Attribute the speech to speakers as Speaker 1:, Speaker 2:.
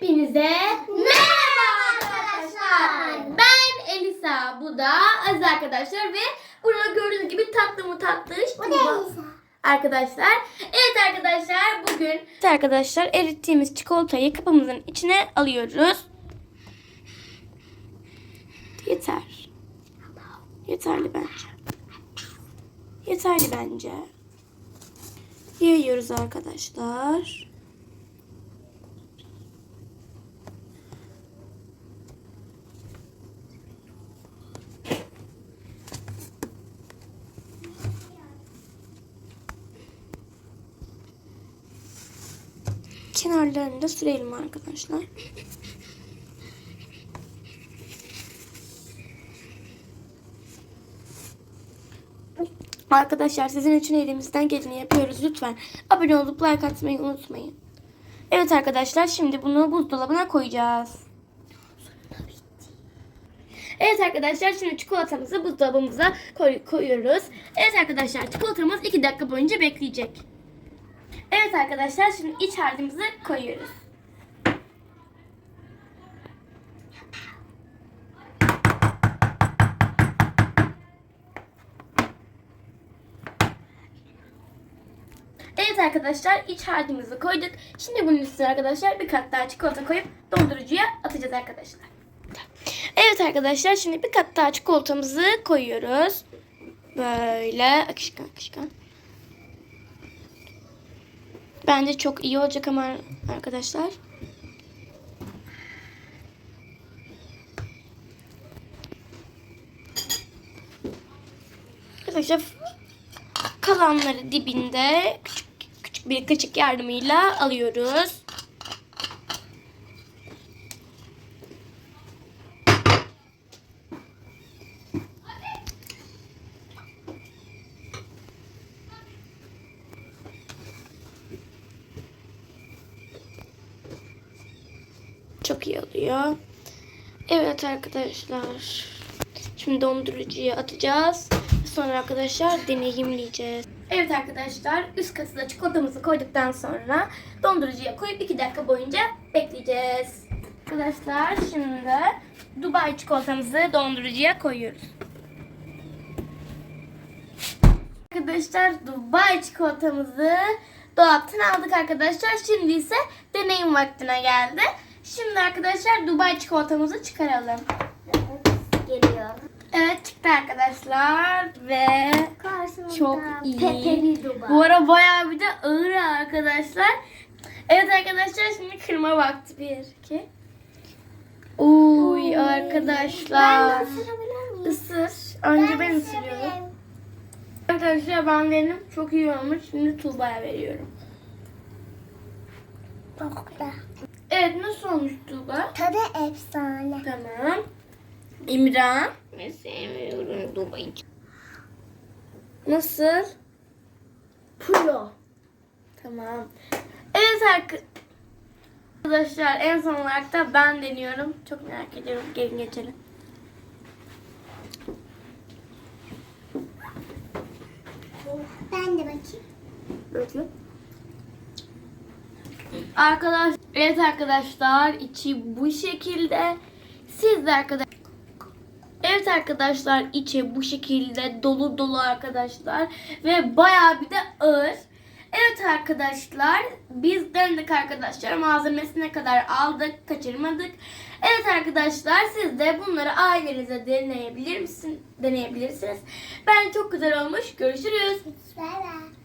Speaker 1: Hepinize merhaba arkadaşlar. Ben Elisa, bu da Aziz arkadaşlar ve burada gördüğünüz gibi tatlı mı tatlış Tuğba arkadaşlar. Evet arkadaşlar bugün evet arkadaşlar erittiğimiz çikolatayı kapımızın içine alıyoruz. Yeter. Yeterli bence. Yeterli bence. Yayıyoruz arkadaşlar. Kenarlarını da sürelim arkadaşlar. Arkadaşlar sizin için elimizden geleni yapıyoruz. Lütfen abone olup like atmayı unutmayın. Evet arkadaşlar şimdi bunu buzdolabına koyacağız. Evet arkadaşlar şimdi çikolatamızı buzdolabımıza koy- koyuyoruz. Evet arkadaşlar çikolatamız 2 dakika boyunca bekleyecek. Evet arkadaşlar şimdi iç harcımızı koyuyoruz. Evet arkadaşlar iç harcımızı koyduk. Şimdi bunun üstüne arkadaşlar bir kat daha çikolata koyup dondurucuya atacağız arkadaşlar. Evet arkadaşlar şimdi bir kat daha çikolatamızı koyuyoruz. Böyle akışkan akışkan. Bence çok iyi olacak ama arkadaşlar. Arkadaşlar kalanları dibinde küçük küçük bir kaşık yardımıyla alıyoruz. Çok iyi oluyor. Evet arkadaşlar. Şimdi dondurucuya atacağız. Sonra arkadaşlar deneyimleyeceğiz. Evet arkadaşlar üst kasına çikolatamızı koyduktan sonra dondurucuya koyup 2 dakika boyunca bekleyeceğiz. Arkadaşlar şimdi Dubai çikolatamızı dondurucuya koyuyoruz. Arkadaşlar Dubai çikolatamızı dolaptan aldık arkadaşlar. Şimdi ise deneyim vaktine geldi. Şimdi arkadaşlar Dubai çikolatamızı çıkaralım.
Speaker 2: geliyor.
Speaker 1: Evet çıktı arkadaşlar ve
Speaker 2: Karşımda
Speaker 1: çok iyi.
Speaker 2: Pepeli.
Speaker 1: Bu ara bayağı bir de ağır arkadaşlar. Evet arkadaşlar şimdi kırma vakti. Bir, iki. Uy
Speaker 2: Ben
Speaker 1: arkadaşlar.
Speaker 2: miyim?
Speaker 1: Isır. Önce ben ısırıyorum.
Speaker 2: ısırabilirim.
Speaker 1: Arkadaşlar ben benim çok iyi olmuş. Şimdi Tuğba'ya veriyorum.
Speaker 2: Çok da.
Speaker 1: Evet nasıl olmuş Tuğba?
Speaker 2: Tadı efsane.
Speaker 1: Tamam. İmran. Ben sevmiyorum Tuğba'yı. Nasıl?
Speaker 2: Pro.
Speaker 1: Tamam. Evet ark- arkadaşlar en son olarak da ben deniyorum. Çok merak ediyorum. Gelin geçelim.
Speaker 2: Ben de bakayım.
Speaker 1: Bakın. Arkadaş, evet arkadaşlar içi bu şekilde. Siz de arkadaş. Evet arkadaşlar içi bu şekilde dolu dolu arkadaşlar ve bayağı bir de ağır. Evet arkadaşlar biz denedik arkadaşlar malzemesine kadar aldık kaçırmadık. Evet arkadaşlar siz de bunları ailenize deneyebilir misin? Deneyebilirsiniz. Ben çok güzel olmuş. Görüşürüz.
Speaker 2: Bay bay.